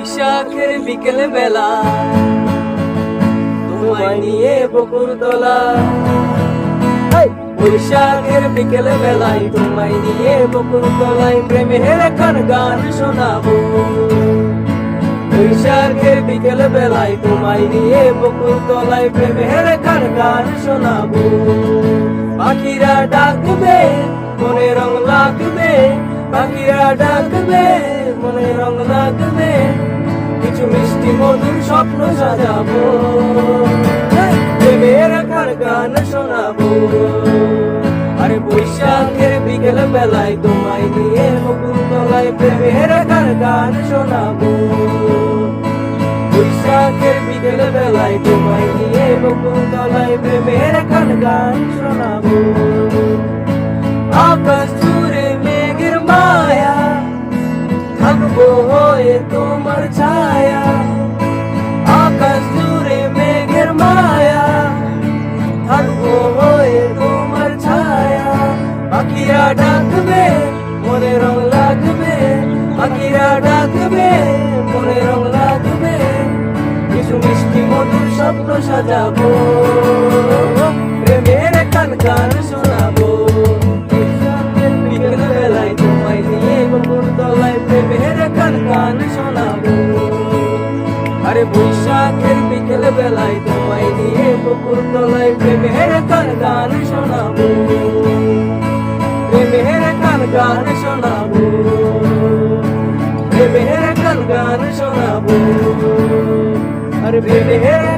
বৈশাখের বিকেল বেলা তোমায় নিয়ে বকুর তলা। বৈশাখের বিকেল বেলায় তোমায় নিয়ে বকুর তলায় প্রেমের এখন গান শোনাবো। বৈশাখের বিকেল বেলায় তোমায় নিয়ে বকুর তলায় প্রেমের এখন গান শোনাবো। পাখিরা ডাকবে, মনে রং লাগবে, পাখিরা ডাকবে। মনে রং লাগবে, কিছু মিষ্টি মধুর স্বপ্ন সাজাবো। প্রেমের এখন গান শোনাবো। আরে বৈশাখের বিকেল বেলায় তোমায় নিয়ে বকুল তলায় প্রেমের গান গান শোনাবো। বৈশাখের বিকেল বেলায় তোমায় নিয়ে বকুল তলায় প্রেমের গান গান শোনাবো। হয়ে তোমার ছায়া। আকাশ জুড়ে মেঘের মায়া। থাকব হয়ে তোমার ছায়া। পাখিরা ডাকবে, মনে রং লাগবে। পাখিরা ডাকবে, মনে রং লাগবে। কিছু মিষ্টি মধুর স্বপ্ন সাজাবো। গান শোনাবো। আরে বৈশাখের বিকেল বেলায় তোমায় নিয়ে বকুর তলায় প্রেমের গান গান শোনাবো। প্রেমের গান গান শোনাবো। প্রেমের গান গান শোনাবো। আরে প্রেমের